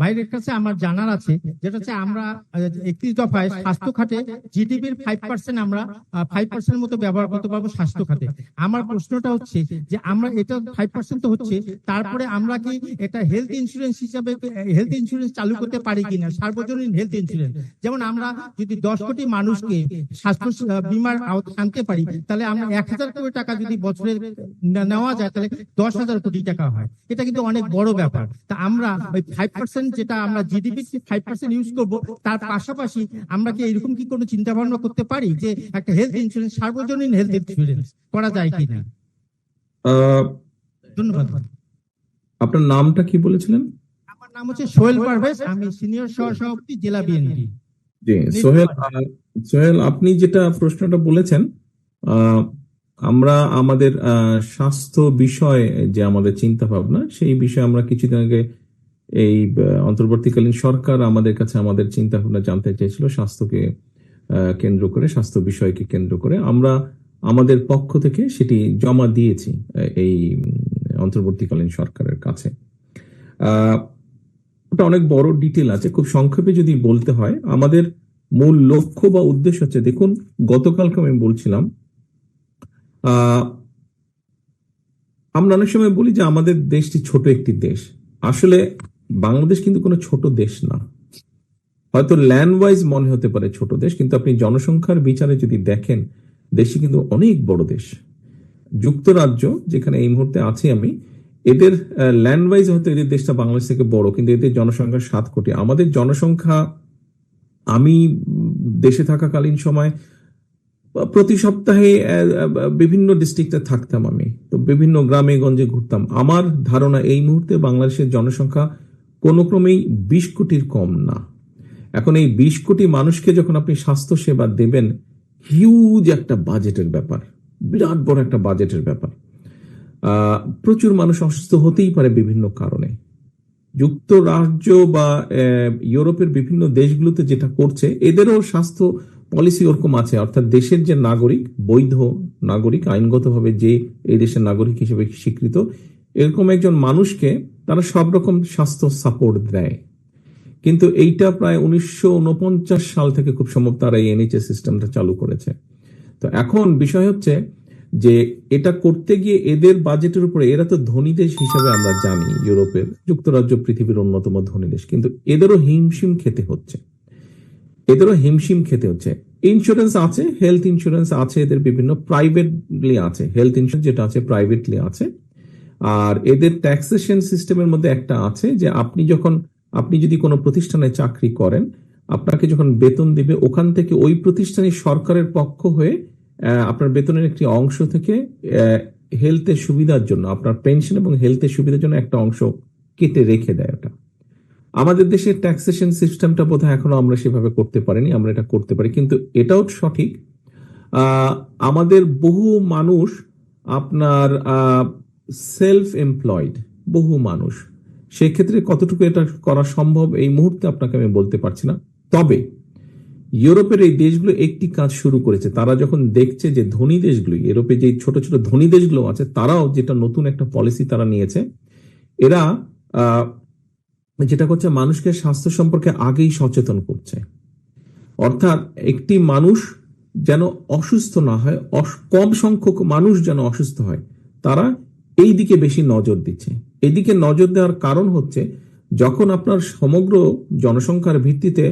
বাইরের কাছে আমার জানার আছে, যেটা হচ্ছে আমরা, একত্রিশ দফায় স্বাস্থ্য খাতে জিডিপির ফাইভ পার্সেন্ট আমরা ফাইভ পার্সেন্ট মতো ব্যবহার করতে পারব স্বাস্থ্য খাতে আমার প্রশ্নটা হচ্ছে যে আমরা এটা ফাইভ পার্সেন্ট তো হচ্ছে, তারপরে আমরা কি এটা হেলথ ইন্স্যুরেন্স হিসাবে হেলথ ইন্স্যুরেন্স চালু করতে পারি কিনা? সার্বজনীন হেলথ ইন্স্যুরেন্স যেমন আমরা যদি দশ কোটি মানুষকে স্বাস্থ্য বীমার আনতে পারি, তাহলে আমরা এক হাজার কোটি টাকা যদি বছরে নেওয়া যায়, তাহলে দশ হাজার কোটি টাকা হয়। এটা কিন্তু অনেক বড় ব্যাপার। তা আমরা ওই ফাইভ পার্সেন্ট যেটা আমরা জিডিপি ফাইভ পার্সেন্ট ইউজ করব তার পাশাপাশি আমরা কি এরকম কি কোনো চিন্তা ভাবনা করতে পারি যে একটা হেলথ ইন্স্যুরেন্স সার্বজনীন হেলথ ইন্স্যুরেন্স করা যায় কিনা? ধন্যবাদ। আপনার নামটা কি বলেছিলেন? আমার নাম হচ্ছে সোহেল পারভেজ আমি সিনিয়র সহ সভাপতি জেলা বিএনপি জি সোহেল সোহেল আপনি যেটা প্রশ্নটা বলেছেন আহ, আমরা আমাদের আহ, স্বাস্থ্য বিষয়ে যে আমাদের চিন্তা ভাবনা সেই বিষয়ে আমরা কিছুদিন আগে এই অন্তর্বর্তীকালীন সরকার আমাদের কাছে আমাদের চিন্তা ভাবনা জানতে চেয়েছিল স্বাস্থ্যকে কেন্দ্র করে, স্বাস্থ্য বিষয়কে কেন্দ্র করে। আমরা আমাদের পক্ষ থেকে সেটি জমা দিয়েছি এই অন্তর্বর্তীকালীন সরকারের কাছে। ওটা অনেক বড় ডিটেল আছে। খুব সংক্ষেপে যদি বলতে হয়, আমাদের মূল লক্ষ্য বা উদ্দেশ্য হচ্ছে, দেখুন, গতকালকে আমি বলছিলাম আমরা অনেক সময় বলি যে আমাদের দেশটি ছোট একটি দেশ। আসলে বাংলাদেশ কিন্তু কোনো ছোট দেশ না। হয়তো ল্যান্ড ওয়াইজ মনে হতে পারে ছোট দেশ, কিন্তু আপনি জনসংখ্যার বিচারে যদি দেখেন, দেশটি কিন্তু অনেক বড় দেশ। যুক্তরাজ্য, যেখানে এই মুহূর্তে আছি আমি, এদের ল্যান্ড ওয়াইজ হয়তো এদের দেশটা বাংলাদেশ থেকে বড়, কিন্তু এদের জনসংখ্যা সাত কোটি। আমাদের জনসংখ্যা, আমি দেশে থাকাকালীন সময়, প্রতি সপ্তাহে বিভিন্ন ডিস্ট্রিক্টে থাকতাম আমি। তো বিভিন্ন গ্রামে গঞ্জে ঘুরতাম। আমার ধারণা এই মুহূর্তে বাংলাদেশের জনসংখ্যা কোনো ক্রমেই বিশ কোটির কম না। এখন এই বিশ কোটি মানুষকে যখন আপনি স্বাস্থ্য সেবা দেবেন হিউজ একটা বাজেটের ব্যাপার, বিরাট বড় একটা বাজেটের ব্যাপার। প্রচুর মানুষ অসুস্থ হতেই পারে বিভিন্ন কারণে। যুক্তরাজ্য বা ইউরোপের বিভিন্ন দেশগুলোতে যেটা করছে, এদেরও স্বাস্থ্য পলিসি ওরকম আছে। অর্থাৎ দেশের যে নাগরিক, বৈধ নাগরিক, আইনগতভাবে যে এই দেশের নাগরিক হিসেবে স্বীকৃত, এরকম একজন মানুষকে তারা সব রকম স্বাস্থ্য সাপোর্ট দেয়। কিন্তু এইটা প্রায় উনিশশো উনপঞ্চাশ সাল থেকে খুব সম্ভব তারা এই এনএইচএস সিস্টেমটা চালু করেছে। তো এখন বিষয় হচ্ছে যে এটা করতে গিয়ে এদের বাজেটের উপরে এরা তো ধনী দেশ হিসাবে আমরা জানি ইউরোপের, যুক্তরাজ্য পৃথিবীর অন্যতম ধনী দেশ। কিন্তু এদেরও হিমশিম খেতে হচ্ছে। এদেরও হিমশিম খেতে হচ্ছে। ইন্স্যুরেন্স আছে হেলথ ইন্স্যুরেন্স আছে, এদের বিভিন্ন প্রাইভেটলি আছে। হেলথ ইন্স্যুরেন্স যেটা আছে প্রাইভেটলি আছে। আর এদের ট্যাক্সেশন সিস্টেমের মধ্যে একটা আছে যে আপনি যখন, আপনি যদি কোনো প্রতিষ্ঠানে চাকরি করেন, আপনাকে যখন বেতন দিবে, ওখান থেকে ওই প্রতিষ্ঠানে সরকারের পক্ষ হয়ে আপনার বেতনের একটি অংশ থেকে হেলথের সুবিধার জন্য, আপনার পেনশন এবং হেলথের সুবিধার জন্য একটা অংশ কেটে রেখে দেয় ওটা। আমাদের দেশের ট্যাক্সেশন সিস্টেমটা বোধহয় এখনও আমরা সেভাবে করতে পারিনি, আমরা এটা করতে পারি, কিন্তু এটাও সঠিক। আমাদের বহু মানুষ আপনার সেলফ এমপ্লয়েড বহু মানুষ। সেক্ষেত্রে কতটুকু এটা করা সম্ভব এই মুহূর্তে আপনাকে আমি বলতে পারছি না। তবে ইউরোপের এই দেশগুলো একটি কাজ শুরু করেছে। তারা যখন দেখছে যে ধনী দেশগুলো, ইউরোপে যে ছোট ছোট ধনী দেশগুলো আছে, তারাও যেটা নতুন একটা পলিসি তারা নিয়েছে, এরা যেটা করছে, মানুষকে স্বাস্থ্য সম্পর্কে আগেই সচেতন করছে। অর্থাৎ একটি মানুষ যেন অসুস্থ না হয় কম সংখ্যক মানুষ যেন অসুস্থ হয়, তারা এই দিকে বেশি নজর দিচ্ছে। এদিকে নজর দেওয়ার কারণ হচ্ছে, যখন আপনার সমগ্র জনসংখ্যার ভিত্তিতে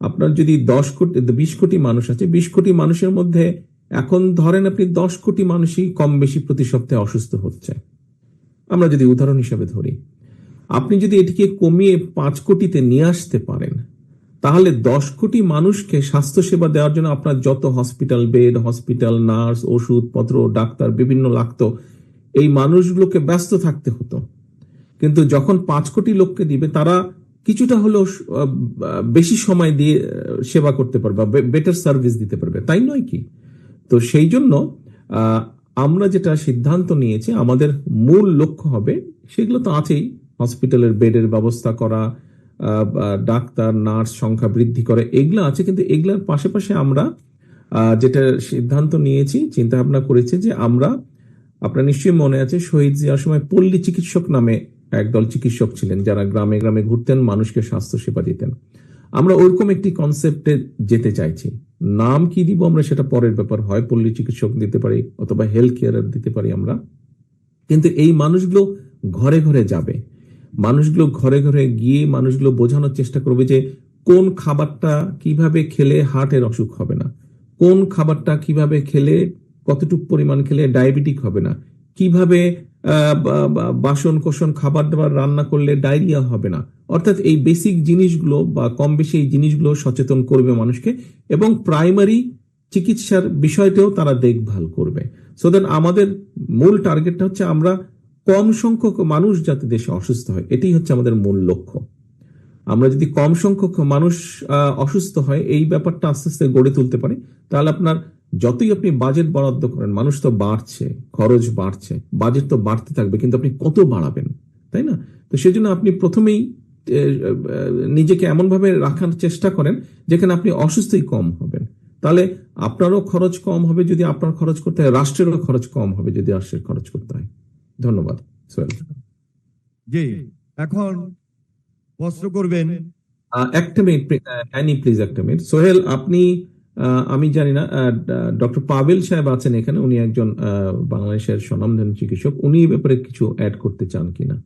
আপনার যদি দশ কোটি, বিশ কোটি মানুষ আছে, বিশ কোটি মানুষের মধ্যে এখন ধরেন আপনি দশ কোটি মানুষই কম বেশি প্রতি সপ্তাহে অসুস্থ হচ্ছে। আমরা যদি উদাহরণ হিসেবে ধরি, আপনি যদি এটিকে কমিয়ে পাঁচ কোটিতে নিয়ে আসতে পারেন, তাহলে দশ কোটি মানুষকে স্বাস্থ্যসেবা দেওয়ার জন্য আপনার যত হসপিটাল বেড, হসপিটাল নার্স, ওষুধপত্র, ডাক্তার, বিভিন্ন লাগতো এই মানুষগুলোকে ব্যস্ত থাকতে হতো। কিন্তু যখন পাঁচ কোটি লোককে দিবে, তারা কিছুটা হলেও বেশি সময় দিয়ে সেবা করতে পারবে বেটার সার্ভিস দিতে পারবে। তাই নয় কি? তো সেই জন্য আমরা যেটা সিদ্ধান্ত নিয়েছি, আমাদের মূল লক্ষ্য হবে, সেগুলো তো আছেই। হসপিটালের বেডের ব্যবস্থা করা ডাক্তার, নার্স সংখ্যা বৃদ্ধি করে, এগুলো আছে। কিন্তু এগুলোর পাশাপাশি আমরা যেটা সিদ্ধান্ত নিয়েছি চিন্তা ভাবনা করেছি যে আমরা আপনার নিশ্চয়ই মনে আছে, শহীদ জিয়ার সময় পল্লী চিকিৎসক নামে একদল চিকিৎসক ছিলেন যারা গ্রামে গ্রামে ঘুরতেন, মানুষকে স্বাস্থ্য সেবা দিতেন। আমরা ওইরকম একটি কনসেপ্টে যেতে চাইছি। নাম কি দিব আমরা সেটা পরের ব্যাপার। হয় পল্লী চিকিৎসক দিতে পারি অথবা হেলথ কেয়ার দিতে পারি আমরা। কিন্তু এই মানুষগুলো ঘরে ঘরে যাবে। মানুষগুলো ঘরে ঘরে গিয়ে মানুষগুলো বোঝানোর চেষ্টা করবে যে কোন খাবারটা কীভাবে খেলে হার্টের অসুখ হবে না। কোন খাবারটা কীভাবে খেলে কতটুকু পরিমাণ খেলে ডায়াবেটিক হবে না? কীভাবে বাসন কোসন খাবার দাবার রান্না করলে ডায়রিয়া হবে না? অর্থাৎ এই বেসিক জিনিসগুলো বা কম বেশি এই জিনিসগুলো সচেতন করবে মানুষকে এবং প্রাইমারি চিকিৎসার বিষয়টাও তারা দেখভাল করবে। সো দেন আমাদের মূল টার্গেটটা হচ্ছে আমরা কম সংখ্যক মানুষ যাতে দেশে অসুস্থ হয়। এটাই হচ্ছে আমাদের মূল লক্ষ্য। আমরা যদি কম সংখ্যক মানুষ অসুস্থ হয়, এই ব্যাপারটা আস্তে আস্তে গড়ে তুলতে পারি, তাহলে আপনার যতই আপনি বাজেট বরাদ্দ করেন মানুষ তো বাড়ছে খরচ বাড়ছে বাজেট তো বাড়তে থাকবে কিন্তু আপনি কত বাড়াবেন তাই না? তো সেজন্য আপনি প্রথমেই নিজেকে এমন ভাবে রাখার চেষ্টা করেন যেখানে আপনি অসুস্থই কম হবেন। তাহলে আপনারও খরচ কম হবে যদি আপনার খরচ করতে হয় রাষ্ট্রেরও খরচ কম হবে যদি রাষ্ট্রের খরচ করতে হয়। ধন্যবাদ জি এখন প্রশ্ন করবেন। একটা মিনিট প্লিজ একটা মিনিট। সোহেল আপনি আমি জানি না ডক্টর পাবেল সাহেব আছেন এখানে, উনি একজন বাংলাদেশের স্বনামধন্য চিকিৎসক। উনি ব্যাপারে কিছু অ্যাড করতে চান কিনা?